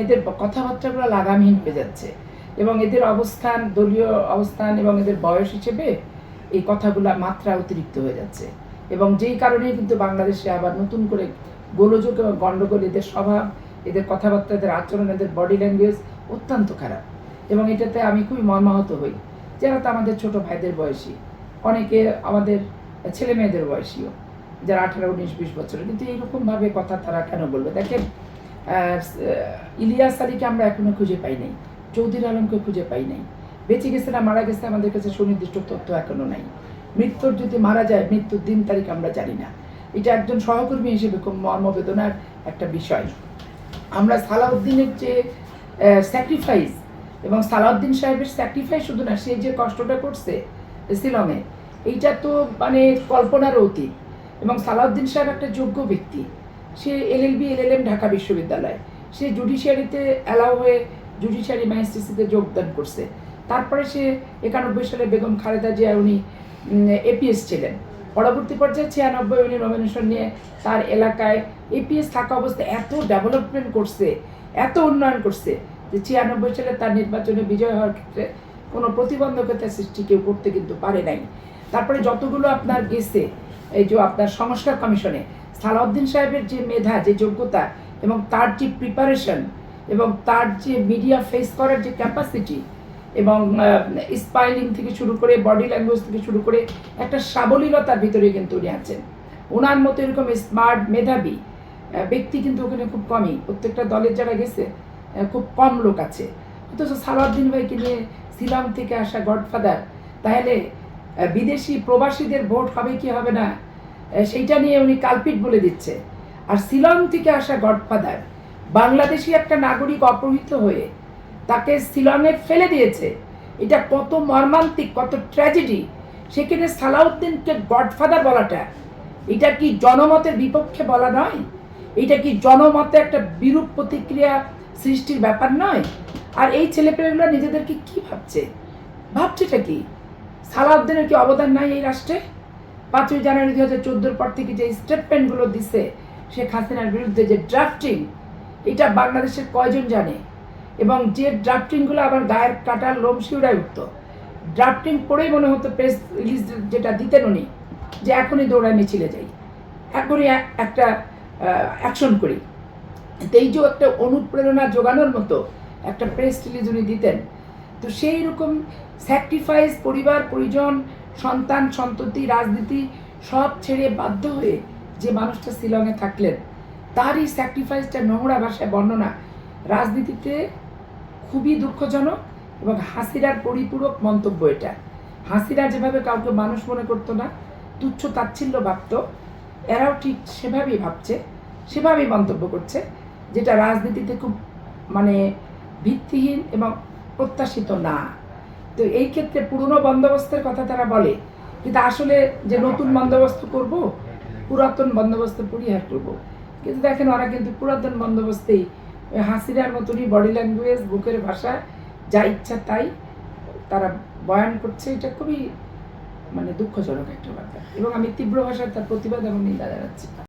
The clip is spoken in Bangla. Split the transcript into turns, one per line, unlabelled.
এদের কথাবার্তাগুলো লাগামহীন হয়ে যাচ্ছে। এবং এদের অবস্থান, দলীয় অবস্থান এবং এদের বয়স হিসেবে এই কথাগুলো মাত্রা অতিরিক্ত হয়ে যাচ্ছে। এবং যেই কারণে কিন্তু বাংলাদেশে আবার নতুন করে গোলযোগ এবং গণ্ডগোল, এদের স্বভাব, এদের কথাবার্তা, এদের আচরণ, এদের বডি ল্যাঙ্গুয়েজ অত্যন্ত খারাপ। এবং এটাতে আমি খুবই মর্মাহত হই। যারা তো আমাদের ছোট ভাইদের বয়সী, অনেকে আমাদের ছেলে মেয়েদের বয়সীও, যারা আঠারো, উনিশ, বিশ বছরের। কিন্তু এইরকমভাবে কথা তারা কেন বলবে? দেখেন ইলিয়াস আলীকে আমরা এখনও খুঁজে পাই নাই। চৌধুরী আলমকে খুঁজে পাই নাই। বেঁচে গেছে না, মারা গেছে আমাদের কাছে সুনির্দিষ্ট তথ্য এখনও নাই। মৃত্যুর যদি মারা যায়, মৃত্যুর দিন তারিখ আমরা জানি না। এটা একজন সহকর্মী হিসেবে খুব মর্মবেদনার একটা বিষয়। আমরা সালাউদ্দিনের যে স্যাক্রিফাইস এবং সালাউদ্দিন সাহেবের স্যাক্রিফাইস শুধু না, সে যে কষ্টটা করছে, শিলংয়ে, এইটা তো মানে কল্পনার অতীত। এবং সালাউদ্দিন সাহেব একটা যোগ্য ব্যক্তি। সে এলএলবি, এলএলএম ঢাকা বিশ্ববিদ্যালয়। সে জুডিশিয়ারিতে অ্যালাউ হয়ে জুডিশিয়ারি ম্যাজিস্ট্রেসিতে যোগদান করছে। তারপরে সে একানব্বই সালে বেগম খালেদা জিয়া উনি এপিএস ছিলেন। পরবর্তী পর্যায়ে ছিয়ানব্বই উনি নমিনেশন নিয়ে তার এলাকায় এপিএস থাকা অবস্থায় এত ডেভেলপমেন্ট করছে, এত উন্নয়ন করছে যে ছিয়ানব্বই সালে তার নির্বাচনে বিজয় হওয়ার ক্ষেত্রে কোনো প্রতিবন্ধকতা সৃষ্টি কেউ করতে কিন্তু পারে নাই। তারপরে যতগুলো আপনার গেছে, এই যে আপনার সংস্কার কমিশনে সালাউদ্দিন সাহেবের যে মেধা, যে যোগ্যতা এবং তার যে প্রিপারেশন এবং তার যে মিডিয়া ফেস করার যে ক্যাপাসিটি এবং স্পাইলিং থেকে শুরু করে বডি ল্যাঙ্গুয়েজ থেকে শুরু করে একটা সাবলীলতার ভিতরে কিন্তু উনি আছেন। ওনার মতো এরকম স্মার্ট মেধাবী ব্যক্তি কিন্তু ওখানে খুব কমই। প্রত্যেকটা দলের যারা গেছে খুব কম লোক আছে। অথচ সালাউদ্দিন ভাইকে নিয়ে শিলং থেকে আসা গডফাদার, তাহলে বিদেশি প্রবাসীদের ভোট হবে কি হবে না? সেইটা নিয়ে উনি কালপিট বলে দিচ্ছে। আর শিলং থেকে আসা গডফাদার, বাংলাদেশি একটা নাগরিক অপহৃত হয়ে তাকে শিলংয়ে ফেলে দিয়েছে। এটা কত মর্মান্তিক, কত ট্র্যাজেডি। সেখানে সালাউদ্দিনকে গডফাদার বলাটা, এটা কি জনমতের বিপক্ষে বলা নয়? এটা কি জনমতে একটা বিরূপ প্রতিক্রিয়া সৃষ্টির ব্যাপার নয়? আর এই ছেলেপেলেগুলো নিজেদেরকে কি ভাবছে? ভাবছেটা কি? সালাউদ্দিনের কি অবদান নাই এই রাষ্ট্রে? পাঁচই জানুয়ারি দু হাজার চোদ্দোর পর থেকে যে স্টেটমেন্টগুলো দিছে শেখ হাসিনার বিরুদ্ধে যে ড্রাফটিং এটা বাংলাদেশের কয়জন জানে? এবং যে ড্রাফটিংগুলো আবার গায়ের কাটার লোম শিউড়ায় উঠত ড্রাফটিং পড়েই মনে হতো প্রেস রিলিজ যেটা দিতেন উনি, যে এখনই দৌড়ায় মিছিলে যাই। এখনই এক- একটা অ্যাকশন করি। এই যে একটা অনুপ্রেরণা জোগানোর মতো একটা প্রেস রিলিজ উনি দিতেন। তো সেই রকম স্যাক্রিফাইস পরিবার, পরিজন সন্তান, সন্ততি, রাজনীতি সব ছেড়ে বাধ্য হয়ে যে মানুষটা শিলংয়ে থাকলেন তার এই স্যাক্রিফাইসটা নোংরা ভাষায় বর্ণনা রাজনীতিতে খুবই দুঃখজনক এবং হাসিরার পরিপূরক মন্তব্য এটা। হাসিরা যেভাবে কাউকে মানুষ মনে করতো না, তুচ্ছ তাচ্ছিল্য ভাবতো, এরাও ঠিক সেভাবেই ভাবছে, সেভাবেই মন্তব্য করছে, যেটা রাজনীতিতে খুব মানে ভিত্তিহীন এবং প্রত্যাশিত না। তো এই ক্ষেত্রে পুরনো বন্দোবস্তের কথা তারা বলে কিন্তু আসলে যে নতুন বন্দোবস্ত করব, পুরাতন বন্দোবস্ত পরিহার করব। কিন্তু দেখেন, ওরা কিন্তু পুরাতন বন্দোবস্তেই হাসিরার মতনই বডি ল্যাঙ্গুয়েজ বুকের ভাষা, যা ইচ্ছা তাই তারা বয়ান করছে। এটা খুবই মানে দুঃখজনক একটা ব্যাপার। এবং আমি তীব্র ভাষায় তার প্রতিবাদ এবং নিন্দা জানাচ্ছি।